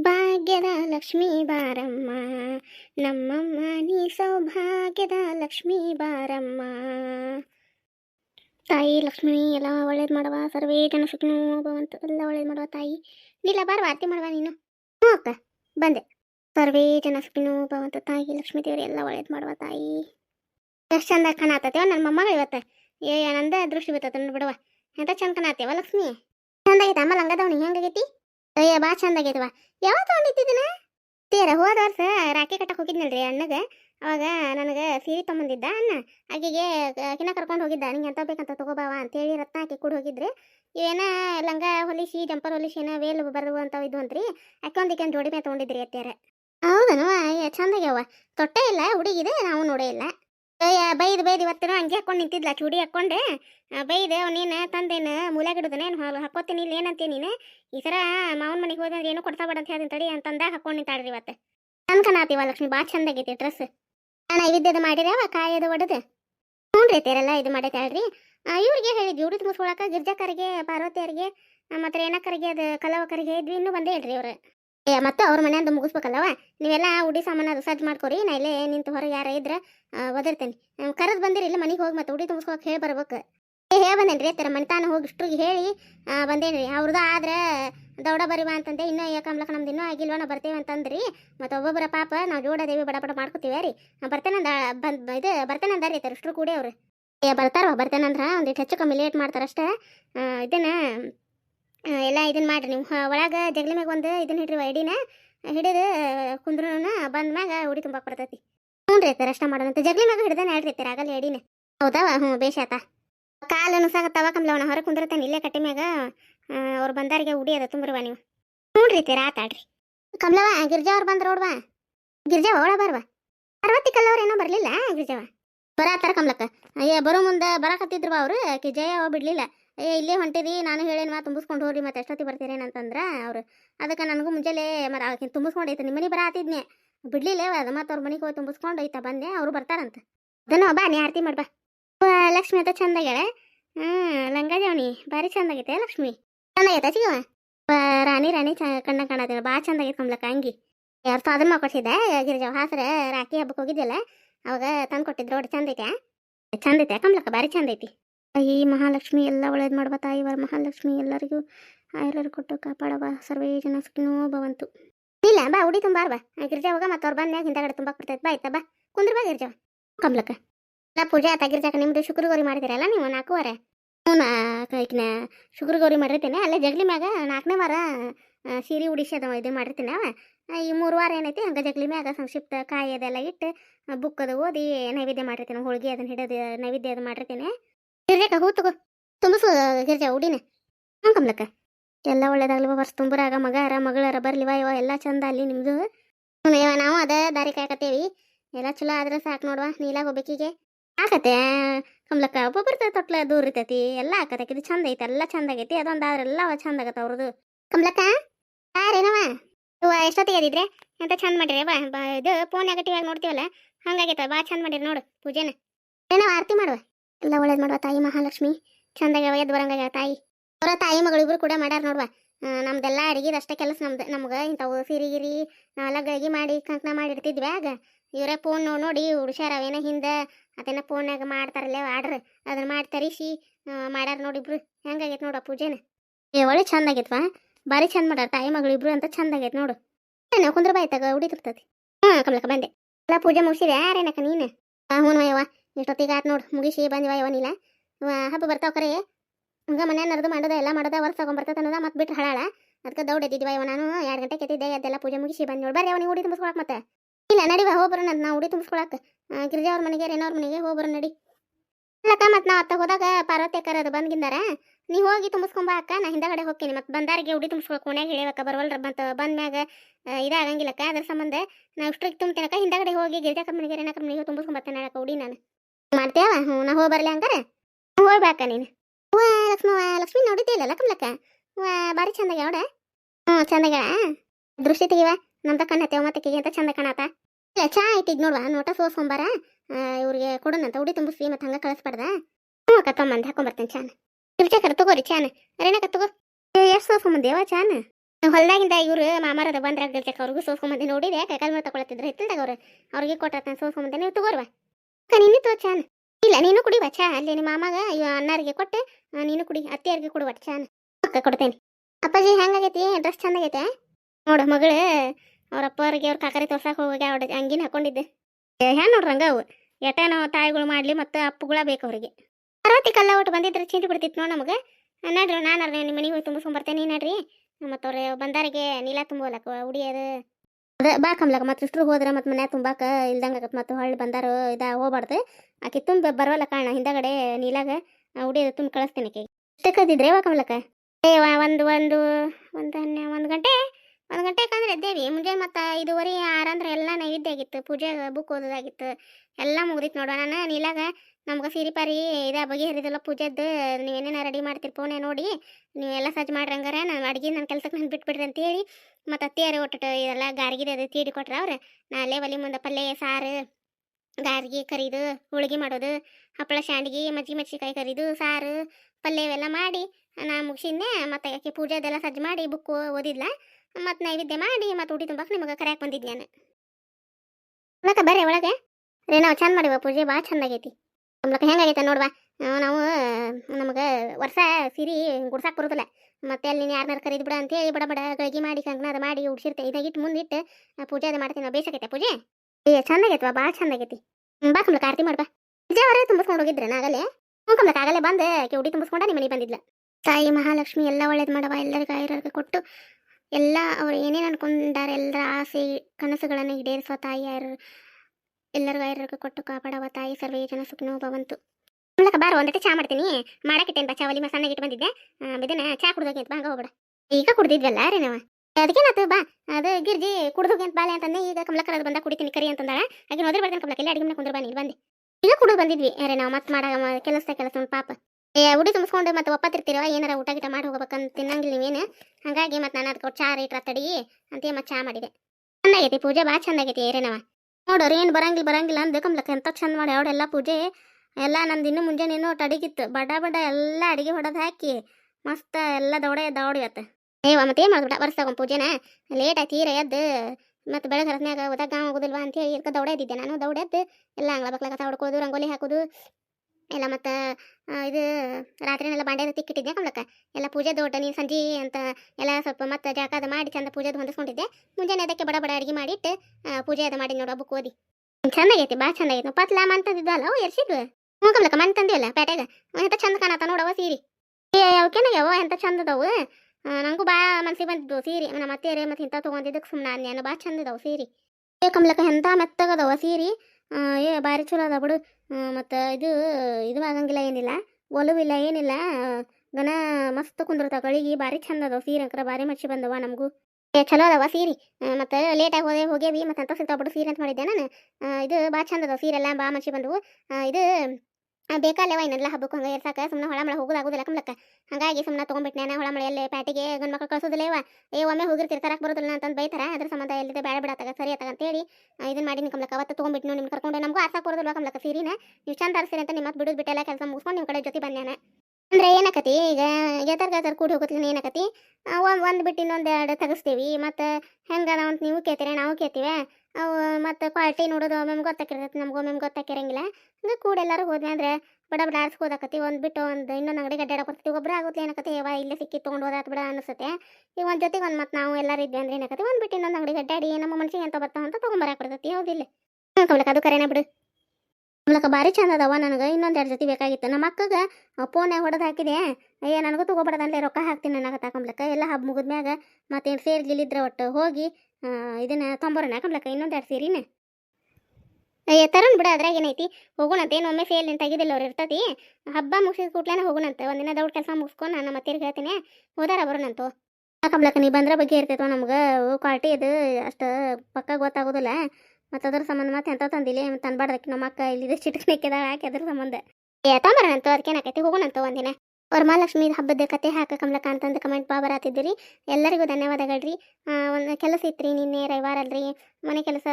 ಭಾಗ್ಯದ ಲಕ್ಷ್ಮೀ ಬಾರಮ್ಮ. ನಮ್ಮಮ್ಮ, ನೀ ಸೌಭಾಗ್ಯದ ಲಕ್ಷ್ಮೀ ಬಾರಮ್ಮ. ತಾಯಿ ಲಕ್ಷ್ಮೀ, ಎಲ್ಲ ಒಳ್ಳೇದು ಮಾಡುವ. ಸರ್ವೇ ಜನ ಭವಂತು. ಎಲ್ಲ ಒಳ್ಳೇದು ಮಾಡುವ ತಾಯಿ. ನೀಲ ಬಾರ್ವ ಆರತಿ ಮಾಡುವ ನೀನು? ಹ್ಞೂ ಅಕ್ಕ, ಬಂದೆ. ಸರ್ವೇ ಜನ ಭವಂತು. ತಾಯಿ ಲಕ್ಷ್ಮೀ ದೇವರು, ಎಲ್ಲ ಒಳ್ಳೇದು ಮಾಡುವ ತಾಯಿ. ಎಷ್ಟು ಚಂದ ಕಾಣತ್ತೇವ ನನ್ನ ಮೊಮ್ಮಗಳು ಇವತ್ತು. ಏ ನಂದ ದೃಷ್ಟಿ ಬಿತ್ತತ್ತ ಬಿಡವ ಎಂತ ಚಂದ ಕಾಣತ್ತೇವ ಲಕ್ಷ್ಮಿ? ಚಂದ ಐತೆ ಅಮ್ಮ ಲಂಗದವನಿ ಹೆಂಗಾಗೈತಿ ಅಯ್ಯ, ಬಾ ಚಂದ ಆಗೈತವ ಯಾವಾಗ ತೊಗೊಂಡಿದ್ದಿದ್ದನ ತೇರ, ಹೋದ ವರ್ಷ ರಾಖಿ ಕಟ್ಟಕ್ಕೆ ಹೋಗಿದ್ನಲ್ರಿ ಅಣ್ಣಗೆ. ಅವಾಗ ನನಗೆ ಸೀರೆ ತೊಗೊಂಬಂದಿದ್ದ ಅಣ್ಣ. ಆಕೆಗೆ ಕಿನ ಕರ್ಕೊಂಡು ಹೋಗಿದ್ದ. ನಿಂಗೆ ಎಂತ ಬೇಕಂತ ತಗೋಬಾವ ಅಂತೇಳಿ ರತ್ನ ಆಕೆ ಕೂಡ ಹೋಗಿದ್ರಿ. ಇವೇನ ಲಂಗ ಹೊಲಿಸಿ, ಜಂಪರ್ ಹೊಲಿಸಿ, ಏನ ವೇಲ್ ಬರವು ಅಂತ ಇದ್ವು ಅಂತ್ರಿ. ಅಕ್ಕೊಂದು ಜೋಡಿ ಮೇಲೆ ತೊಗೊಂಡಿದ್ರಿ ಅತ್ಯಾರ ಹೌದನು ಚಂದಾಗ್ಯವ. ತೊಟ್ಟೆ ಇಲ್ಲ, ಹುಡುಗಿದೆ, ನಾವು ನೋಡೇ ಇಲ್ಲ. ಬೈದು ಬೈದು ಇವತ್ತಿನ ಹಂಗೆ ಹಾಕೊಂಡು ನಿಂತಿದ್ಲ, ಚೂಡಿ ಹಾಕೊಂಡೆ ಬೈದು ನೀನು ಮೂಲೆ ಮೂಲ್ಯಾಗಿಡುದನ ಏನು ಹಾಕೋತೀನಿ ಇಲ್ಲಿ ಏನಂತೆ ನೀನು? ಈ ಥರ ಮಾವನ ಮನೆಗೆ ಹೋದ ಏನು ಕೊಡ್ತಾ ಬೇಡ ಅಂತ ಹೇಳ್ತೀನಿ ತಡಿ ಅಂತಂದಾಗ ಹಾಕೊಂಡು ನಿಂತಾಡ್ರಿ ಇವತ್ತು. ಚಂದ ಕಾಣತೀವ ಲಕ್ಷ್ಮಿ ಭಾಳ ಚಂದ ಆಗೈತಿ ಡ್ರೆಸ್. ನೈವೇದ್ಯದ ಮಾಡಿರ್ಯಾವ ಕಾಯದು ಒಡದು. ಹ್ಞೂ ರೀ ತೇರೆಲ್ಲ ಇದು ಮಾಡೈತೆ ಇವ್ರಿಗೆ ಹೇಳಿದ್ವಿ ಉಡಿ ಮುಸ್ಕೊಳಕ್ಕೆ ಗಿರ್ಜಾಕರಿಗೆ, ಪಾರ್ವತಿಯರಿಗೆ ಮತ್ತು ರೇಣಕರಿಗೆ, ಅದು ಕಲವಕರಿಗೆ ಇದ್ವಿ, ಇನ್ನೂ ಬಂದೇ ಹೇಳ್ರಿ ಅವ್ರು ಮತ್ತೆ ಅವ್ರ ಮನೆಯಿಂದ ಮುಗಿಸ್ಬೇಕಲ್ಲವ? ನೀವೆಲ್ಲ ಉಡಿ ಸಾಮಾನು ಅದು ಸಜ್ಜು ಮಾಡ್ಕೊರಿ, ನಾ ಇಲ್ಲೇ ನಿಂತು ಹೊರಗೆ ಯಾರ ಇದ್ರೆ ಒದಿರ್ತೇನೆ. ಕರೆದು ಬಂದಿರಿ, ಇಲ್ಲ ಮನೆಗೆ ಹೋಗಿ ಮತ್ತೆ ಉಡಿ ತುಂಬಿಸ್ಕೊಳಕ್ಕೆ ಹೇಳಿ ಬರ್ಬೇಕು. ಏ, ಹೇಳಿ ಬಂದೇನ್ರಿ ರೀ ಮನೆ ತಾನು ಹೋಗಿ ಇಷ್ಟ್ರಿಗೆ ಹೇಳಿ ಬಂದೇನ್ರಿ. ಅವ್ರದ್ದು ಆದ್ರೆ ದೌಡ ಬರಿವ ಅಂತಂದೆ, ಇನ್ನೂ ಯಾಕಂಬ್ಲಕ ನಮ್ದು ಇನ್ನೂ ಆಗಿಲ್ವ ನಾವು ಬರ್ತೇವೆ ಅಂತಂದ್ರಿ. ಮತ್ತೆ ಒಬ್ಬೊಬ್ಬರ ಪಾಪ ನಾವು ಜೋಡದೇವಿ ಬಡ ಬಡ ಮಾಡ್ಕೋತೀವಿ ರೀ ಬರ್ತೇನಂದ, ಬಂದ್, ಇದು ಬರ್ತೇನಂದ ರೀ ಇಷ್ಟ್ರು ಕೂಡಿ ಅವ್ರು. ಏ ಬರ್ತಾರ ಬರ್ತೇನಂದ್ರ ಒಂದಿಟ್ಟು ಹೆಚ್ಚು ಕಮ್ಮಿ ಲೇಟ್ ಮಾಡ್ತಾರಷ್ಟೇ ಇದನ್ನ ಎಲ್ಲ ಇದನ್ನ ಮಾಡ್ರಿ. ನೀವು ಒಳಗೆ ಜಗಲಿ ಮ್ಯಾಗ ಒಂದು ಇದನ್ನ ಹಿಡ್ರಿ, ಐಡಿನ ಹಿಡಿದು ಕುಂದ್ರನ ಬಂದ ಮ್ಯಾಗ ಉಡಿ ತುಂಬಾಕ್ ಬರ್ತೈತಿ. ಹ್ಞೂ ರೀ ಅಷ್ಟ ಮಾಡೋಣಂತ. ಜಗಲಿ ಮ್ಯಾಗ ಹಿಡ್ದಾನೆ ಹೇಳ್ರಿ ಆಗಲ್ಲ ಎಡಿನ ಹೌದಾ? ಹ್ಞೂ ಬೇಷಾತ ಕಾಲು ನುಸಾಗತ್ತವ ಕಮ್ಲವನ ಹೊರ ಕುಂದಿರ್ತಾನೆ, ಇಲ್ಲೇ ಕಟ್ಟಿ ಮ್ಯಾಗ ಅವ್ರು ಬಂದಾರಿಗೆ ಉಡಿ ಅದ ತುಂಬ್ರವ ನೀವು. ಹ್ಞೂ ರೀ ಆತಾಡ್ರಿ ಕಮಲವ ಗಿರ್ಜಾ ಅವ್ರು ಬಂದ್ರು ನೋಡ್ವಾ ಗಿರ್ಜಾ ಒಳ ಬರ್ವಾ? ಪಾರ್ವತಿ ಕಲ್ಲವ್ರು ಏನೋ ಬರಲಿಲ್ಲ ಗಿರ್ಜಾವ ಬರತ್ತಾರ ಕಮ್ಲಕ್ಕ. ಅಯ್ಯ, ಬರೋ ಮುಂದೆ ಬರಕತ್ತಿದ್ರು ಅವ್ರು, ಆಕಿ ಜಯ ಬಿಡ್ಲಿಲ್ಲ. ಏ ಇಲ್ಲೇ ಹೊಂಟಿರಿ ನಾನು ಹೇಳೇನು ಮಾ ತುಂಬಿಸ್ಕೊಂಡು ಹೋಗ್ರಿ ಮತ್ತೆ ಎಷ್ಟೊತ್ತಿ ಬರ್ತೀರೇನಂತಂದ್ರ ಅವ್ರು. ಅದಕ್ಕೆ ನನಗೂ ಮುಂಜಾನೆ ಮರ ಆಕಿನ ತುಂಬಿಸ್ಕೊಂಡೈತೆ ನಿಮ್ಮ ಮನೆ ಬರಾತಿದ್ನೆ ಬಿಡ್ಲಿಲ್ಲ ಅದು ಮತ್ತೆ ಅವ್ರ ಮನೆಗೆ ಹೋಗಿ ತುಂಬಿಸ್ಕೊಂಡು ಐತ ಬಂದೆ ಅವ್ರು ಬರ್ತಾರಂತ. ಅದನ್ನ ಬಾ ನೀ ಆರತಿ ಮಾಡ್ಬಾ ಲಕ್ಷ್ಮಿ ಅಂತ ಚಂದಾಗ್ಯಾಳ ಹ್ಮ್ ಲಂಗಾಜವನಿ ಭಾರಿ ಚಂದಾಗೈತೆ ಲಕ್ಷ್ಮಿ? ಚಂದಾಗೈತೆ ಚಿಗವ ವಾ, ರಾಣಿ ರಾಣಿ ಚ ಕಣ್ಣ ಕಾಣತ್ತೆ ಭಾಳ ಚಂದಾಗೈತೆ ಕಮ್ಲಕ್ಕ ಅಂಗಿ. ಯಾರು ಫಾದರ್ ಮಾಡ್ಕೊಟ್ಟಿದ್ದೆ ಗಿರಿಜ ಹಾಸ್ರ ರಾಖಿ ಹಬ್ಬಕ್ಕೆ ಹೋಗಿದ್ದಿಲ್ಲ ಅವಾಗ ತಂದು ಕೊಟ್ಟಿದ್ರು ನೋಡಿ ಚಂದೈತೆ ಚಂದೈತೆ ಕಮ್ಲಕ್ಕ ಭಾರಿ ಚಂದೈತಿ. ಈ ಮಹಾಲಕ್ಷ್ಮಿ ಎಲ್ಲ ಒಳ್ಳೇದು ಮಾಡುವ ತಾಯಿ ವರ ಮಹಾಲಕ್ಷ್ಮಿ ಎಲ್ಲರಿಗೂ ಆಯುರ್ವೇದ ಕೊಟ್ಟು ಕಾಪಾಡವ ಸರ್ವೇ ಜನ ಸುಖಿನೋ ಭವಂತು. ಇಲ್ಲ, ಬಾ, ಉಡಿ ತುಂಬಾರ್ ಬಾ ಗಿರ್ಜಾ ಹೋಗ ಮತ್ತೆ ಅವ್ರು ಹಿಂದೆ ಹಿಂದಗಡೆ ತುಂಬಾ ಕೊಡ್ತೈತೆ. ಬಾ, ಆಯ್ತಾ, ಬಾ. ಕುಂದ್ರ ಬಾ ಗಿರ್ಜಾವ ಕಮ್ಲಕ್ಕ. ಎಲ್ಲ ಪೂಜೆ ಆತ ಗಿರ್ಜಾಕ ನಿಮ್ದು ಶುಕ್ರ ಗೌರಿ ಮಾಡಿದಿರಲ್ಲ ನೀವು ನಾಲ್ಕೂವರೆ ಶುಕ್ರ ಗೌರಿ ಮಾಡಿರ್ತೇನೆ. ಅಲ್ಲೇ ಜಗಲಿ ಮ್ಯಾಗ ನಾಲ್ಕನೇ ವಾರ ಸೀರೆ ಉಡಿಸಿ ಅದು ಇದು ಮಾಡಿರ್ತೀನಿ ಅವ? ಈ ಮೂರು ವಾರ ಏನೈತಿ? ಹಂಗ ಜಗಲಿ ಮ್ಯಾಗ ಸಂಕ್ಷಿಪ್ತ ಕಾಯಿ ಅದೆಲ್ಲ ಇಟ್ಟು ಬುಕ್ ಅದು ಓದಿ ನೈವೇದ್ಯ ಮಾಡಿರ್ತೀನಿ? ಹೋಳಿಗೆ ಅದನ್ನ ಹಿಡಿದು ನೈವೇದ್ಯ ಅದು ಮಾಡಿರ್ತೀನಿ? ಗಿರ್ಜಾಕ ಹೂ ತಗೋ. ತುಂಬಿಸು, ಗಿರ್ಜಾ, ಉಡಿನ. ಹ್ಞೂ ಕಮಲಕ್ಕ. ಎಲ್ಲ ಒಳ್ಳೇದಾಗ್ಲಿ ವರ್ಷ ತುಂಬರಾಗ ಅರ ಮಗಳರ ಬರ್ಲಿವ ಇವ ಎಲ್ಲ ಚಂದ ಅಲ್ಲಿ ನಿಮ್ದು. ಇವ ನಾವು ಅದ ದಾರಿ ಕಾಯಕತ್ತೇವಿ. ಎಲ್ಲ ಚಲೋ ಆದ್ರೆ ಸಾಕು ನೋಡುವ, ನೀಲಾಗ ಹೋಗ್ಬೇಕೀಗೆ ಆಕತೆ ಕಮಲಕ್ಕ ಒಬ್ಬೊಬ್ಬರ್ತ ತೊಟ್ಲ ದೂರ ಇರ್ತೈತಿ, ಎಲ್ಲ ಆಕತೆ ಇದು ಚಂದ ಐತೆ, ಎಲ್ಲ ಚಂದ ಆಗೈತಿ, ಅದೊಂದು ಆದ್ರೆಲ್ಲ ಅವ ಚಂದ ಆಗತ್ತ ಅವ್ರದ್ದು ಕಮಲಕ್ಕ ಯಾರೇನವ ಇವ ಎಷ್ಟೊತ್ತಿಗೆ ಅದಿದ್ರೆ ಎಂತ ಚಂದ ಮಾಡಿರಿ ಬಾ, ಇದು ನೆಗೆಟಿವ್ ಆಗಿ ನೋಡ್ತೀವಲ್ಲ, ಹಂಗಾಗೈತ, ಬಾ, ಚಂದ ಮಾಡಿರಿ ನೋಡು, ಪೂಜೆನ. ಏನವ ಆರತಿ ಮಾಡುವ. ಎಲ್ಲ ಒಳ್ಳೇದು ಮಾಡುವ ತಾಯಿ ಮಹಾಲಕ್ಷ್ಮಿ. ಚಂದಾಗ ಎದ್ದು ಬರಂಗಾಗ್ಯಾವ ತಾಯಿ. ಅವರ ತಾಯಿ ಮಗಳು ಇಬ್ರು ಕೂಡ ಮಾಡ್ಯಾರ ನೋಡುವ. ನಮ್ದೆಲ್ಲ ಅಡಿಗೆದ ಅಷ್ಟೇ ಕೆಲಸ ನಮ್ದು, ನಮ್ಗೆ ಇಂಥವು ಸಿರಿಗಿರಿ ನಾವೆಲ್ಲ ಮಾಡಿ ಕಂಕಣ ಮಾಡಿರ್ತಿದ್ವಿ ಆಗ. ಇವರೇ ಫೋನ್ ನೋಡಿ ನೋಡಿ ಹುಡುಷಾರವೇನ ಹಿಂದೆ. ಅದನ್ನ ಫೋನ್ಯಾಗ ಮಾಡ್ತಾರಲ್ಲ ಆರ್ಡ್ರ್ ಅದನ್ನ ಮಾಡಿ ತರಿಸಿ ಮಾಡ್ಯಾರ ನೋಡಿಬ್ರು ಹೆಂಗಾಗೈತೆ ನೋಡು ಪೂಜೆನ? ಏ ಒಳ್ಳೆ ಚಂದ ಆಗೈತ್ವಾ ಭಾರಿ ಚಂದ ಮಾಡ್ಯಾರ ತಾಯಿ ಮಗಳು ಇಬ್ರು ಅಂತ ಚಂದ ಆಗೈತೆ ನೋಡು ಕುಂದ್ರ ಬಾಯ್ತಾಗ ಉಡಿತಿರ್ತತಿ ಹ್ಞೂ ಕಮಲಕ್ಕ ಬಂದೆ. ಎಲ್ಲ ಪೂಜೆ ಮುಗಿಸಿದೆ. ಯಾರೇನಕ್ಕ ನೀನು? ಹಾಂ ಹ್ಞೂ ಯವ್ವ ಎಷ್ಟೊತ್ತಿಗೆ ಆತ್ ನೋಡು, ಮುಗಿಸಿ ಬಂದಿವ ಇವನಿಲ್ಲ ಹಬ್ಬ ಬರ್ತಾವ ಕರೆ. ಹಂಗೆ ಮನೆ ನರ್ದು ಮಾಡೋದ, ಎಲ್ಲ ಮಾಡೋದ ವರ್ಷ ತಗೊಂಬರ್ತದ ಅನ್ನೋದ ಮತ್ತೆ ಬಿಟ್ಟು ಹಳಾಳ. ಅದಕ್ಕೆ ದೌಡ್ ಎದ್ದಿದ್ವ ಇವ ನಾನು, ಎರಡು ಗಂಟೆ ಕೆತ್ತಿದ್ದೆ ಅದೆಲ್ಲ ಪೂಜೆ ಮುಗಿಸಿ, ಬಂದು ನೋಡಿ. ಬರ್ರಿ ಅವನಿಗೆ ಉಡಿ ತುಂಬಿಸ್ಕೊಳಕ್ ಮತ್ತೆ. ಇಲ್ಲ ನಡಿವ ಹೋಗ್ಬರೋಣ ನಾ ಉಡಿ ತುಂಬಿಸ್ಕೊಳಕ್. ಗಿರಿಜಾ ಅವ್ರ ಮನೆಗೆ ರೇನವ್ರ ಮನೆಗೆ ಹೋಗ್ಬರೋಣ ನಡಿ. ಅಲ್ಲಕ್ಕ ಮತ್ತೆ ನಾವು ಅತ್ತ ಹೋದಾಗ ಪಾರ್ವತಿ ಅಕ್ಕರ ಅದು ಬಂದ್ಗಿಂದಾರ ನೀ ಹೋಗಿ ತುಂಬಿಸ್ಕೊಂಬ ಅಕ್ಕ, ನಾ ಹಿಂದಗಡೆ ಹೋಗ್ತೀನಿ. ಮತ್ತೆ ಬಂದಾರಿಗೆ ಉಡಿ ತುಂಬಿಸ್ಕೊಳಕ್ ಓಣ್ಯಾಗ ಹೇಳಿವಕ್ಕ ಬರವಲ್ರ ಬಂತ ಬಂದ್ಮ್ಯಾಗ ಇದಾಗಂಗಿಲ್ಲಕ್ಕ ಅದ್ರ ಸಂಬಂಧ ನಾವು ತುಂಬ ತುಂಬ್ತೀನಕ್ಕ. ಹಿಂದಗಡೆ ಹೋಗಿ ಗಿರಿಜಾಕ ಮನೆಗೆ ರೇಣಕ ಮನೆಗೆ ತುಂಬಿಸ್ಕೊಂಬರ್ತೇನೆ ಅಕ್ಕ, ಉಡಿ ನಾನು. ಮಾಡ್ತೇವ ಹ್ಞೂ, ನಾ ಹೋಗಿ ಬರ್ಲಿ ಹಂಗಾರ? ಹೋಗ್ಬೇಕ ನೀನು. ವಾ ಲಕ್ಷ್ಮ ಲಕ್ಷ್ಮಿ ನೋಡಿದ್ದಿಲ್ಲ ಲಕ್ಕಮ್ಲಕ್ಕ ವಾ ಭಾರಿ ಚಂದಾಗ ಅವಡ ಹ್ಞೂ, ಚಂದಾಗ. ದೃಷ್ಟಿ ತೆಗಿವ. ನಮ್ದ ಕಣ್ಣತ್ತೇವ ಮತ್ತೆ ಕಿಗೆ ಅಂತ ಚಂದ ಕಾಣತ. ಇಲ್ಲ, ಚಾ ಐತಿ ಈಗ ನೋಡ್ವಾ, ನೋಟ ಸೋಸ್ಕೊಂಬಾರ ಇವ್ರಿಗೆ ಕೊಡೋಣಂತ ಉಡಿ ತುಂಬಿಸಿ ಮತ್ತೆ ಹಂಗ ಕಳಿಸ್ಬಾರ್ದ. ಹ್ಞೂ, ಅಕ್ಕ ತೊಂಬಂದು ಹಾಕೊಂಬರ್ತೇನೆ ಚಾನ್. ಕಿರ್ಚಕರ ತಗೋರಿ ಚಾನ. ರೇಣಕ ತಗೋ. ಎಷ್ಟು ಸೋಸ್ಕೊಂಬಂದೇವ ಚಾನ? ಹೊಲ್ದಾಗಿಂದ ಇವ್ರು ಮಾಮಾರದ ಬಂದ್ರ ಗೆಲ್ಚಕ್ ಅವ್ರಿಗೂ ಸೋಸ್ಕೊಂಬಂದು ನೋಡಿದೆ. ಕೈಕಾಲ್ ಮೇಲೆ ತಗೊಳತಿದ್ರು ಹಿತ್ತಲ್ದಾಗ ಅವ್ರು. ಅವ್ರಿಗೆ ಕೊಟ್ಟ ಸೋಸ್ಕೊಂಬಂದೆ ನೀವು ತಗೋರ್ವಾ. ನೀನು ತೋಚಾನ್ ಇಲ್ಲ, ನೀನು ಕುಡಿ ಚಾ. ಅಲ್ಲಿ ನಿಮ್ಮ ಮಾಮಾಗ ಇವ ಅಣ್ಣಾರಿಗೆ ಕೊಟ್ಟು. ನೀನು ಕುಡಿ, ಅತ್ತಿಯರಿಗೆ ಕೊಡುವ ಚಾನ್. ಅಕ್ಕ ಕೊಡ್ತೇನೆ. ಅಪ್ಪಾಜಿ, ಹೆಂಗಾಗೈತಿ? ಡ್ರೆಸ್ ಚಂದಾಗೈತೆ? ನೋಡು, ಮಗಳು, ಅವ್ರ ಅಪ್ಪವ್ರಿಗೆ ಅವ್ರ ಕಾಕರಿ ತೋರ್ಸಕ್ಕೆ ಹೋಗಿ ಅವ್ರ ಅಂಗಿನ ಹಾಕೊಂಡಿದ್ದೆ. ಹ್ಯಾನ್ ನೋಡ್ರಿ ಹಂಗ ಅವು? ಎಟ ನಾವು ತಾಯಿಗಳು ಮಾಡ್ಲಿ ಮತ್ತು ಅಪ್ಪುಗಳ ಬೇಕು ಅವರಿಗೆ. ಅರವತ್ತಿ ಕಲ್ಲ ಒಟ್ಟು ಬಂದಿದ್ರೆ ಚಿಂತೆ ಬಿಡ್ತಿತ್ತು ನೋಡಿ ನಮಗೆ. ನೋಡ್ರಿ, ನಾನು ನಿಮ್ಮ ಮನೆಗೆ ಹೋಗಿ ತುಂಬಿಸ್ಕೊಂಬರ್ತೇನೆ ನಡ್ರಿ. ಮತ್ತು ಅವ್ರ ಬಂದಾರಿಗೆ ನೀಲ ತುಂಬೋಲಕ್ಕ, ಉಡಿಯೋದು. ಅದ ಬಾ ಕಮ್ಲಕ್ಕ, ಮತ್ತೆ ಇಷ್ಟು ಹೋದ್ರೆ ಮತ್ತೆ ಮನೆ ತುಂಬಾಕ ಇಲ್ದಂಗೆ ಆಗತ್ತೆ ಮತ್ತು ಹೊಳ್ಳಿ ಬಂದಾರು ಇದ ಹೋಗ್ಬಾರ್ದು. ಆಕೆ ತುಂಬ ಬರೋಲ್ಲ ಕಾರಣ ಹಿಂದಗಡೆ ನೀಲಾಗ ಉಡಿ ತುಂಬ ಕಳಿಸ್ತೀನಿ ಇಷ್ಟೇ ಕದಿದ್ರೆ ವಾ ಕಮ್ಲಕ್ಕ? ಏ ಒಂದು ಒಂದು ಒಂದು ಹನ್ನೆ, ಒಂದು ಗಂಟೆ ಒಂದು ಗಂಟೆ ಯಾಕಂದ್ರೆ ಎದ್ದೇವಿ. ಮುಂಜಾನೆ ಮತ್ತು ಐದುವರೆ ಆರಂದ್ರೆ ಎಲ್ಲ ನೈವೇದ್ಯ ಪೂಜೆ ಬುಕ್ ಓದೋದಾಗಿತ್ತು, ಎಲ್ಲ ಮುಗ್ದಿತ್ತು ನೋಡೋಣ ನಾನು ನೀಲಾಗ ನಮ್ಗೆ ಸೀರೆ ಪಾರಿ ಇದ ಬಗೆಹರಿದಲ್ಲ ಪೂಜೆದ್ದು ನೀವೇನೇನ ರೆಡಿ ಮಾಡ್ತೀರಿ ಪೋನೆ ನೋಡಿ ನೀವೆಲ್ಲ ಸಜ್ಜು ಮಾಡ್ರಿ ಹಂಗಾರೆ, ನಾನು ಅಡುಗೆ ನನ್ನ ಕೆಲ್ಸಕ್ಕೆ ನಾನು ಬಿಟ್ಬಿಡ್ರಿ ಅಂತೇಳಿ ಮತ್ತು ಅತ್ತಿಯಾರು ಒಟ್ಟು ಇದೆಲ್ಲ ಗಾರ್ಗಿದ ಅದು ತೀಡಿ ಕೊಟ್ರ ಅವ್ರು ನಾ ಅಲ್ಲೇ ಒಲಿ ಮುಂದೆ ಪಲ್ಯ, ಸಾರು, ಗಾರ್ಗಿ ಕರಿದು, ಹೋಳಿಗೆ ಮಾಡೋದು, ಹಪ್ಪಳ, ಶಾಂಡ್ಗಿ ಮಜ್ಜಿಗೆ ಮಜ್ಜಿಕಾಯಿ ಕರಿದು, ಸಾರು, ಪಲ್ಯ ಇವೆಲ್ಲ ಮಾಡಿ, ನಾ ಮುಗಿಸಿದ್ನೆ ಮತ್ತು ಯಾಕೆ ಪೂಜೆದೆಲ್ಲ ಸಜ್ಜು ಮಾಡಿ ಬುಕ್ಕು ಓದಿದ್ಲ, ಮತ್ತು ನೈವೇದ್ಯ ಮಾಡಿ ಮತ್ತು ಊಟಿ ತುಂಬಕ್ಕೆ ನಿಮಗೆ ಕರೆಯಕ್ಕೆ ಬಂದಿದ್ದೆ ನಾನು. ಬರ್ರಿ ಒಳಗೆ, ರೇ ನಾವು ಚಂದ ಮಾಡಿವ ಪೂಜೆ ಭಾಳ ಚಂದ ನಮ್ಲಕ್ಕ ಹೆಂಗಾಗೈತೆ ನೋಡ್ವಾ? ನಾವು ನಮಗೆ ವರ್ಷ ಸಿರಿ ಗುಡ್ಸಾಕ್ ಬರುದಿಲ್ಲ. ಮತ್ತೆ ಅಲ್ಲಿ ನೀನು ಯಾರನ್ನಾರು ಕರೀದು ಬಿಡ ಅಂತೇಳಿ ಬಡ ಬಡ ಗಳಿಗೆ ಮಾಡಿ ಕಂಕಣದ ಮಾಡಿ ಉಡ್ಸಿರ್ತೆ. ಇದಾಗಿಟ್ಟು ಮುಂದಿಟ್ಟು ಪೂಜೆ ಅದು ಮಾಡ್ತೀನಿ ನಾವು. ಬೇಸಾಗೈತೆ ಪೂಜೆ? ಏ ಚಂದ ಆಗೈತವ ಭಾಳ ಚಂದ ಆಗೈತಿ. ಹ್ಮ್, ಬಾ ಕಮ್ಲಕ್ಕ ಆರತಿ ಮಾಡ್ಬಾ. ವಿಜಯ ಅವರೇ ತುಂಬಿಸ್ಕೊಂಡು ಹೋಗಿದ್ರೆ ನಾಗಲೇ ಹ್ಞೂ ಕಮ್ಲಕ್ಕ ಆಗಲೇ ಬಂದು ಆಕೆ ಉಡಿ ತುಂಬಿಸ್ಕೊಂಡ ನಿಮ್ಮ ಮನೆಗೆ ಬಂದಿದ್ಲ. ತಾಯಿ ಮಹಾಲಕ್ಷ್ಮಿ ಎಲ್ಲ ಒಳ್ಳೇದು ಮಾಡವ ಎಲ್ಲರಿಗೂ ಆಯುರ್ವೇದ ಕೊಟ್ಟು. ಎಲ್ಲ ಅವ್ರು ಏನೇನು ಅನ್ಕೊಂಡಾರೆ ಎಲ್ಲರ ಆಸೆ ಕನಸುಗಳನ್ನು ಈಡೇರಿಸುವ ತಾಯಿ ಯಾರು? ಎಲ್ಲರಿಗೂ ಆಯುರ್ವೇದ ಕೊಟ್ಟು ಕಾಪಾಡವ ತಾಯಿ ಸರ್ವೇ ಜನ ಸುಖನೋ ಭವಂತು. ಮೂಲಕ ಬಾರ, ಒಂದಟ್ಟೆ ಚಾ ಮಾಡ್ತೀನಿ. ಮಾಡಕ್ಕಿಟ್ಟೇನು ಬಾ ಚಾವಲಿ ಸಣ್ಣಗೆ ಇಟ್ಟು ಬಂದಿದ್ದೆ. ಇದನ್ನ ಚಾ ಕುಡ್ದೋಗಿ ಅಂತ ಬಾ, ಹಂಗ ಹೋಗ್ಬೇಡ. ಈಗ ಕುಡ್ದಿದ್ವಲ್ಲ ರೀ ನಾವು. ಬಾ, ಅದು ಗಿರ್ಜಿ ಕುಡ್ದೋಗಿ ಅಂತ ಬಾಲೆ ಅಂತಂದೆ. ಈಗ ಕಮಲಕರ ಅದು ಬಂದ ಕುಡಿತೀನಿ, ಕರಿ ಅಂತಂದಾಳ. ಹಾಗೆ ಹೋದ್ರೆ ಬರ್ತಾನೆ ಕಮಲಕ್ಕೆ ಎಲ್ಲ ಅಡಿಗೆ ಮನೆ ಕುಂದ್ರ ಬಾ, ನೀನು ಬಂದೆ. ಈಗ ಕುಡಿದು ಬಂದಿದ್ವಿ. ಅರೆ ನಾವು ಮತ್ತೆ ಮಾಡ ಕೆಲಸ ಕೆಲಸ ಒಂದು ಪಾಪ. ಏ ಉಡಿ ತುಂಬಿಸ್ಕೊಂಡು ಮತ್ತೆ ಒಪ್ಪತ್ತಿರ್ತೀರೋ ಏನಾರ ಊಟ ಗಿಟ ಮಾಡಿ, ಹೋಗ್ಬೇಕಂತ ತಿನ್ನಂಗಿಲ್ಲ ನೀವೇನು? ಹಂಗಾಗಿ ಮತ್ತೆ ನಾನು ಅದಕ್ಕೆ ಚಾ ಇಟ್ರ ತಡಿ ಅಂತ ಮತ್ತೆ ಚಾ ಮಾಡಿದೆ. ಚಂದಾಗೈತಿ ಪೂಜೆ ಭಾಳ ಚಂದಾಗೈತಿ ಏರೇನವ ನೋಡೋರು, ಏನು ಬರಂಗಿಲ್ಲ ಬರಂಗಿಲ್ಲ ಅಂದೆ ಕಮ್ಲಕ್ಕ ಎಂತ ಚಂದ ಮಾಡಿ ಅವಡೆಲ್ಲ ಪೂಜೆ. ಎಲ್ಲ ನಂದು ಇನ್ನೂ ಮುಂಜಾನೆ ಏನೋ ಅಡಿಗಿತ್ತು. ಬಡ ಬಡ ಎಲ್ಲ ಅಡಿಗೆ ಹೊಡೆದು ಹಾಕಿ ಮಸ್ತ್ ಎಲ್ಲ ದೌಡೆ ದೌಡಿಯತ್ತ ಏವ ಮತ್ತೆ ಏನು ಮಾಡ್ಬಿಡ ಒಂದು ಪೂಜೆನ. ಲೇಟ್ ಆಯ್ತು ತೀರ ಎದ್ದು ಮತ್ತು ಬೆಳಗ್ಗೆ ಹೊರತ್ನಾಗ ಓದಾಗ ಅಂತ ಹೇಳಿ ಇದಕ್ಕೆ ದೌಡೆ ಎದ್ದಿದ್ದೆ. ನಾನು ದೌಡೆ ಎದ್ದು ಎಲ್ಲ ಅಂಗ್ಳ ಬಕ್ಲ ಕಸ ಹೊಡ್ಕೋದು, ರಂಗೋಲಿ ಹಾಕೋದು ಎಲ್ಲ ಮತ್ತು ಇದು ರಾತ್ರಿನೆಲ್ಲ ಬಾಂಡೆ ತಿಕ್ಕಿಟ್ಟಿದ್ದೆ ಕಮ್ಲಕ್ಕ. ಎಲ್ಲ ಪೂಜೆ ದೊಡ್ಡ ನೀನು ಸಂಜೆ ಅಂತ ಎಲ್ಲ ಸ್ವಲ್ಪ ಮತ್ತೆ ಅದು ಮಾಡಿ ಚಂದ ಪೂಜೆ ಪೂಜೆದು ಹೊಂದಿಸ್ಕೊಂಡಿದ್ದೆ. ಮುಂಜಾನೆ ಅದಕ್ಕೆ ಬಡ ಬಡ ಅಡಿಗೆ ಮಾಡಿಟ್ಟು ಪೂಜೆ ಅದು ಮಾಡಿ ನೋಡು ಹಬ್ಬಕ್ಕೆ ಓದಿ. ಚೆನ್ನಾಗೈತಿ ಭಾಳ ಚೆನ್ನಾಗೈತಿ. ಪತ್ಲ ಮಂತದಿದ್ದಲ್ಲ ಅಲ್ಲ ಎರ್ಸಿದ್ವು ಹ್ಞೂ ಕಮ್ಲಕ್ಕ ಮನ್ ತಂದಿವಲ್ಲ ಪೇಟೆಗೆ. ಎಂತ ಚಂದ ಕಾಣತ್ತ ನೋಡವ ಸೀರೆ. ಏ ಯಾವ ಎಂತ ಚಂದ ಅದಾವು ನಂಗೂ ಭಾಳ ಮನ್ಸಿಗೆ ಬಂದಿದ್ವು ಸೀರೆ. ನಮ್ಮ ಅತ್ತೆಯರೇ ಮತ್ತು ಇಂಥ ತೊಗೊಂಡಿದ್ದಕ್ಕೆ ಸುಮ್ಮನೆ ನಾನು ಭಾಳ ಚಂದ ಇದಾವೆ ಸೀರೆ. ಕಮ್ಲಕ್ಕ, ಎಂತ ಮೆತ್ತಗದವ ಸೀರೆ. ಏ, ಭಾರಿ ಚಲೋ ಅದ ಬಿಡು. ಮತ್ತು ಇದು ಇದು ಆಗಂಗಿಲ್ಲ, ಏನಿಲ್ಲ. ಒಲವಿಲ್ಲ, ಏನಿಲ್ಲ. ಗನ ಮಸ್ತ್ ಕುಂದಿರ್ತಾವ ಕಳಿಗಿ. ಭಾರಿ ಚಂದ ಅದಾವ ಸೀರೆ ಅಂಕರ. ಭಾರಿ ಮಚ್ಚಿ ಬಂದವ ನಮಗೂ. ಏ, ಚಲೋ ಅದಾವ ಸೀರೆ. ಮತ್ತು ಲೇಟಾಗಿ ಹೋದೆ ಹೋಗೇವಿ ಮತ್ತು ಅಂತ ಸಿಗ್ತಾವ ಬಿಡು. ಸೀರೆ ಅಂತ ಮಾಡಿದ್ದೆ ನಾನು. ಇದು ಭಾಳ ಚಂದ ಅದಾವ ಸೀರೆ ಎಲ್ಲ ಭಾಳ ಮಚ್ಚಿ ಬಂದವು. ಇದು ಬೇಕಲ್ಲವ ಇನ್ನೆಲ್ಲ ಹಬ್ಬಕ್ಕೆ ಹಂಗೆ ಇರ್ಸಕ್ಕೆ ಸುಮ್ಮನೆ ಹೊಳ ಮಳೆ ಹೋಗೋದಾಗೋದಿಲ್ಲ ಕಮ್ಲಕ್ಕ ಹಾಗಾಗಿ ಸುಮ್ಮನೆ ತೊಗೊಂಡ್ಬಿಟ್ಟು ನಾನು ಹೊಳ ಮಳೆಯಲ್ಲಿ ಪ್ಯಾಟಿಗೆ ಗಂಡು ಮಕ್ಕಳು ಕಳ್ಸೋದಿಲ್ಲ ಇವ. ಏ, ಒಮ್ಮೆ ಹೋಗಿರ್ತೀರಿ ತರಕ್ಕೆ ಬರೋದಿಲ್ಲ ಅಂತಂದು ಬೈತಾರ. ಅದ್ರ ಸಂಬಂಧ ಎಲ್ಲಿದೆ ಬೇಡ ಬಿಡತ್ತಾಗ ಸರಿ ಆತಾಗ ಅಂತೇಳಿ ಇದನ್ನ ಮಾಡಿ ನಿಮ್ಮ ಕಮ್ಲಕ್ಕ ಅವತ್ತು ತೊಗೊಂಡ್ಬಿಟ್ಟು ನಿಮ್ಗೆ ಕರ್ಕೊಂಡು ನಮಗೂ ಆಸಕ್ಕೆ ಬರೋದಿಲ್ಲ ಕಮ್ಲಕ್ಕ ಸೀರಿನ, ನೀವು ಚಂದ ಆರಿಸಿರಿ ಅಂತ ನಿಮ್ಮ ಬಿಡೋದು ಬಿಟ್ಟೆಲ್ಲ ಕೆಲಸ ಮುಗಿಸ್ಕೊಂಡು ನಿಮ್ಮ ಕಡೆ ಜೊತೆ ಬಂದ್ಯಾನ ಅಂದ್ರೆ ಏನಕತಿ? ಈಗ ಗೆದರ್ ಗೆದರ್ ಕೂಡಿ ಹೋಗತ್ಲಿನ ಏನಕತಿ? ಒಂದು ಒಂದು ಬಿಟ್ಟು ಇನ್ನೊಂದು ಎರಡು ತೆಗಿಸ್ತೀವಿ. ಮತ್ತು ಹೆಂಗೆ ಅಂತ ನೀವು ಕೇಳ್ತೀರ, ನಾವು ಕೇಳ್ತೀವಿ? ಅವು ಮತ್ತು ಕ್ವಾಲಿಟಿ ನೋಡೋದು ಒಮ್ಮೆ ಗೊತ್ತಾಕಿರ್ತೈತಿ ನಮ್ಗೆ ಒಮ್ಮೆ ಗೊತ್ತಾಕಿರಂಗಿಲ್ಲ ಹಂಗೆ ಕೂಡ ಎಲ್ಲರೂ ಹೋದ್ವಿ ಅಂದ್ರೆ ಬಡ ಬಡ ಆರಿಸ್ಕೋದಾಕತಿ ಒಂದು ಬಿಟ್ಟು ಒಂದು ಇನ್ನೊಂದು ಅಂಗಡಿ ಅಡ್ಡಾಡಕ್ಕೆ ಬರ್ತೀವಿ ಒಬ್ರ ಆಗುತ್ತೆ ಏನಕತಿ? ಯಾವ ಇಲ್ಲೇ ಸಿಕ್ಕಿ ತೊಗೊಂಡು ಹೋದಾತ್ ಬಿಡ ಅನಿಸುತ್ತೆ. ಈಗ ಒಂದು ಜೊತೆಗೆ ಒಂದು ಮತ್ತೆ ನಾವು ಎಲ್ಲರೂ ಇದ್ವಿ ಅಂದ್ರೆ ಏನಕತಿ? ಒಂದು ಬಿಟ್ಟು ಇನ್ನೊಂದು ಅಂಗಡಿಗೆ ಅಡ್ಡಾಡಿ ನಮ್ಮ ಮನ್ಸಿಗೆ ಎಂತ ಬರ್ತಾವ ಅಂತ ತೊಗೊಂಬರಾಕ್ ಬಿಡ್ತೈತಿ ಹೌದಿಲ್ಲ? ಅದು ಕರೆನ ಬಿಡು. ಕಮಲಕ್ಕ ಭಾರಿ ಚಂದ ಅದಾವ ನನಗೆ. ಇನ್ನೊಂದು ಎರಡು ಜೊತೆ ಬೇಕಾಗಿತ್ತು. ನಮ್ಮ ಅಕ್ಕಗೆ ಫೋನ್ಯಾಗ ಹೊಡೆದು ಹಾಕಿದೆ. ಅಯ್ಯ, ನನಗೂ ತೊಗೊಬಾರ್ದಂತೆ ರೊಕ್ಕ ಹಾಕ್ತೀನಿ ನನಗೆ ತಕೊಂಬ್ಲಕ್ಕ ಎಲ್ಲ ಹಬ್ಬ ಮುಗಿದ್ಮ್ಯಾಗ ಮತ್ತೇನು ಸೇರ್ ಗಿಲ್ಲಿದ್ರೆ ಒಟ್ಟು ಹೋಗಿ ಇದನ್ನ ತೊಂಬರೋಣ ಹಾಕೊಂಬ್ಲಕ್ಕ. ಇನ್ನೊಂದು ಎರಡು ಸೇರಿನ. ಅಯ್ಯ, ತರೋಣ ಬಿಡ, ಅದ್ರಾಗ ಏನೈತಿ? ಹೋಗೋಣಂತೆ. ಏನು ಒಮ್ಮೆ ಸೇಲ್ ನಿಂತ ತೆಗಿದಿಲ್ಲ ಅವ್ರು ಇರ್ತತಿ. ಹಬ್ಬ ಮುಗಿಸಿದ ಕೂಟ್ಲೇನೆ ಹೋಗೋಣಂತೆ. ಒಂದಿನ ದೌಡ್ ಕೆಲಸ ಮುಗಿಸ್ಕೊಂಡು ನಾನು ಮತ್ತೆ ಹೇಳ್ತೀನಿ. ಹೋದಾರ ಬರೋಣಂತು. ಹಾಕೊಂಬ್ಲಕ್ಕ, ನೀ ಬಂದ್ರ ಬಗ್ಗೆ ಇರ್ತೈತೋ ನಮ್ಗೆ. ಕ್ವಾಲಿಟಿ ಇದು ಅಷ್ಟು ಪಕ್ಕ ಗೊತ್ತಾಗೋದಿಲ್ಲ. ಮತ್ತು ಅದ್ರ ಸಂಬಂಧ ಮತ್ತೆ ಎಂತ ತಂದಿಲ್ಲ ಮತ್ತೆ ನಮ್ಮ ಅಕ್ಕ ಇಲ್ಲಿ ಚಿಟಕನೆಕ್ಕೆದಾಳ ಹಾಕಿ ಅದ್ರ ಸಂಬಂಧ. ಏತಾಮರಂತ ಅದಕ್ಕೆ ಅದಕ್ಕೇನಾಕೈತಿ ಹೋಗೋಣಂತ ಒಂದಿನ. ವರಮಹಾಲಕ್ಷ್ಮಿ ಹಬ್ಬದ ಕತೆ ಹಾಕ ಕಮಲಕ ಅಂತಂದು ಕಮೆಂಟ್ ಬಾ ಬರತ್ತಿದ್ದೀರಿ ಎಲ್ಲರಿಗೂ ಧನ್ಯವಾದಗಳ್ರಿ. ಒಂದು ಕೆಲಸ ಇತ್ರಿ, ನಿನ್ನೆ ರವಿವಾರ ಅಲ್ರಿ. ಮನೆ ಕೆಲಸ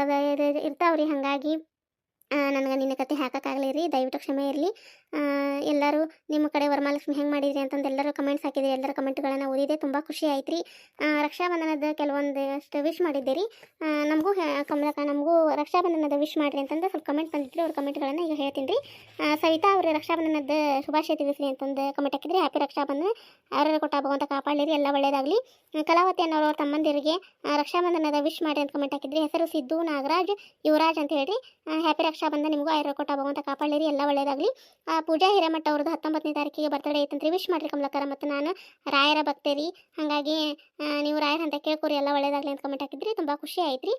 ಇರ್ತಾವ್ರಿ, ಹಾಗಾಗಿ ನನಗೆ ನಿನ್ನ ಕತೆ ಹಾಕೋಕ್ಕಾಗಲಿ ರೀ, ದಯವಿಟ್ಟು ಕ್ಷಮೆ ಇರಲಿ. ಎಲ್ಲರೂ ನಿಮ್ಮ ಕಡೆ ವರಮಹಾಲಕ್ಷ್ಮಿ ಹೆಂಗೆ ಮಾಡಿದ್ರಿ ಅಂತಂದು ಎಲ್ಲರೂ ಕಮೆಂಟ್ಸ್ ಹಾಕಿದ್ರಿ, ಎಲ್ಲರ ಕಮೆಂಟ್ಗಳನ್ನು ಓದಿದೆ, ತುಂಬ ಖುಷಿ ಆಯ್ತು ರೀ ರಕ್ಷಾಬಂಧನದ ಕೆಲವೊಂದಷ್ಟು ವಿಶ್ ಮಾಡಿದ್ದೆ ರೀ. ನಮಗೂ ಕಮಲಕ ನಮಗೂ ರಕ್ಷಾಬಂಧನದ ವಿಶ್ ಮಾಡಿರಿ ಅಂತಂದು ಸ್ವಲ್ಪ ಕಮೆಂಟ್ ಬಂದಿದ್ರಿ ಅವ್ರ ಕಮೆಂಟ್ಗಳನ್ನು ಈಗ ಹೇಳ್ತೀನಿ ರೀ ಸವಿತಾ ಅವರು, ರಕ್ಷಾಬಂಧನದ ಶುಭಾಶಯ ತಿಳಿಸ್ರಿ ಅಂತಂದು ಕಮೆಂಟ್ ಹಾಕಿದ್ರಿ. ಹ್ಯಾಪಿ ರಕ್ಷಾಬಂಧನ. ಯಾರು ಕೊಟ್ಟ ಭಗವಂತ ಕಾಪಾಡಲಿರಿ ಎಲ್ಲ ಒಳ್ಳೆಯದಾಗಲಿ ಕಲಾವತಿ ಅನ್ನೋರು ಅವ್ರ ತಮ್ಮಂದಿರಿಗೆ ರಕ್ಷಾಬಂಧನದ ವಿಶ್ ಮಾಡಿ ಅಂತ ಕಮೆಂಟ್ ಹಾಕಿದ್ರಿ. ಹೆಸರು ಸಿದ್ದು ನಾಗರಾಜ್, ಯುವರಾಜ್ ಅಂತ ಹೇಳಿ ಹ್ಯಾಪಿ ರಕ್ಷಾಬಂಧನ ನಿಮಗೂ ಆಯುರ ಕೊಟ್ಟ ಭಗವಂತ ಕಾಪಾಡಲಿರಿ, ಎಲ್ಲ ಒಳ್ಳೇದಾಗಲಿ. ಪೂಜಾ ಹಿರೇಮಠ ಅವ್ರದ್ದು ಹತ್ತೊಂಬತ್ತನೇ ತಾರೀಕಿಗೆ ಬರ್ತಡೇ ಐತಂತ್ರಿ ವಿಶ್ ಮಾಡ್ಲಿ ಕಮಲಕರ, ಮತ್ತು ನಾನು ರಾಯರ ಭಕ್ತರಿ ಹಾಗಾಗಿ ನೀವು ರಾಯರ ಅಂತ ಕೇಳ್ಕೊರಿ, ಎಲ್ಲ ಒಳ್ಳೇದಾಗಲಿ ಅಂತ ಕಮೆಂಟ್ ಹಾಕಿದ್ರಿ. ತುಂಬ ಖುಷಿ ಆಯ್ತು ರೀ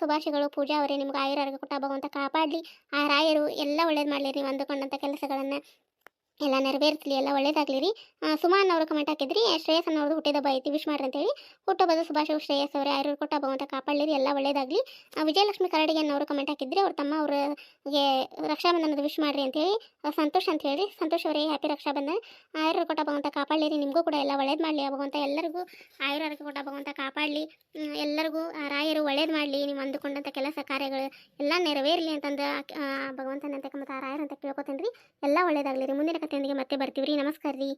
ಶುಭಾಶಯಗಳು. ಪೂಜಾ ಅವರೇ, ನಿಮ್ಗೆ ಆಯುರ ಕೊಟ್ಟ ಭಗವಂತ ಕಾಪಾಡಲಿ. ಆ ರಾಯರು ಎಲ್ಲ ಒಳ್ಳೇದು ಮಾಡಲಿ ನೀವು ಅಂದುಕೊಂಡಂಥ ಕೆಲಸಗಳನ್ನು ಎಲ್ಲ ನೆರವೇರಿಸಲಿ, ಎಲ್ಲ ಒಳ್ಳೇದಾಗಲಿ ರೀ ಸುಮಾನ್ ಅವರು ಕಮೆಂಟ್ ಹಾಕಿದ್ರಿ, ಶ್ರೇಯಸ್ ಅನ್ನೋರ್ದು ಹುಟ್ಟಿದಬ್ಬ ಐತಿ ವಿಶ್ ಮಾಡ್ರಿ ಅಂತೇಳಿ ಹುಟ್ಟುಹಬ್ಬದ ಶುಭಾಶಯ ಶ್ರೇಯಸ್ ಅವರೇ ಆಯುರ್ ಕೊಟ್ಟ ಭಗವಂತ ಕಾಪಾಡಲಿರಿ, ಎಲ್ಲ ಒಳ್ಳೇದಾಗಲಿ. ವಿಜಯಲಕ್ಷ್ಮಿ ಕರಡಿಗೆ ಅನ್ನೋರು ಕಮೆಂಟ್ ಹಾಕಿದ್ರಿ, ಅವ್ರ ತಮ್ಮ ಅವ್ರಿಗೆ ರಕ್ಷಾಬಂಧನದ ವಿಶ್ ಮಾಡ್ರಿ ಅಂತೇಳಿ ಸಂತೋಷ್ ಅಂತ ಹೇಳಿ ಸಂತೋಷ್ ಅವರೇ ಹ್ಯಾಪಿ ರಕ್ಷಾಬಂಧನ. ಆಯುರ್ ಕೊಟ್ಟ ಭಗವಂತ ಕಾಪಾಡಲಿರಿ, ನಿಮಗೂ ಕೂಡ ಎಲ್ಲ ಒಳ್ಳೇದು ಮಾಡಲಿ ಆ ಭಗವಂತ ಎಲ್ಲರಿಗೂ ಆಯುರಾರೋಗ್ಯ ಕೊಟ್ಟ ಭಗವಂತ ಕಾಪಾಡಲಿ. ಎಲ್ಲರಿಗೂ ರಾಯರು ಒಳ್ಳೇದು ಮಾಡಲಿ, ನೀವು ಅಂದುಕೊಂಡಂಥ ಕೆಲಸ ಕಾರ್ಯಗಳು ಎಲ್ಲ ನೆರವೇರಲಿ ಅಂತಂದು ಭಗವಂತನಂತ ಮತ್ತು ಆ ರಾಯರಂತ ಕೇಳ್ಕೊತೇನೆ ರೀ ಎಲ್ಲ ಒಳ್ಳೇದಾಗಲಿ ರೀ ಮುಂದಿನ ಕಥೆಯೊಂದಿಗೆ ಮತ್ತೆ ಬರ್ತೀವಿ ರೀ ನಮಸ್ಕಾರ ರೀ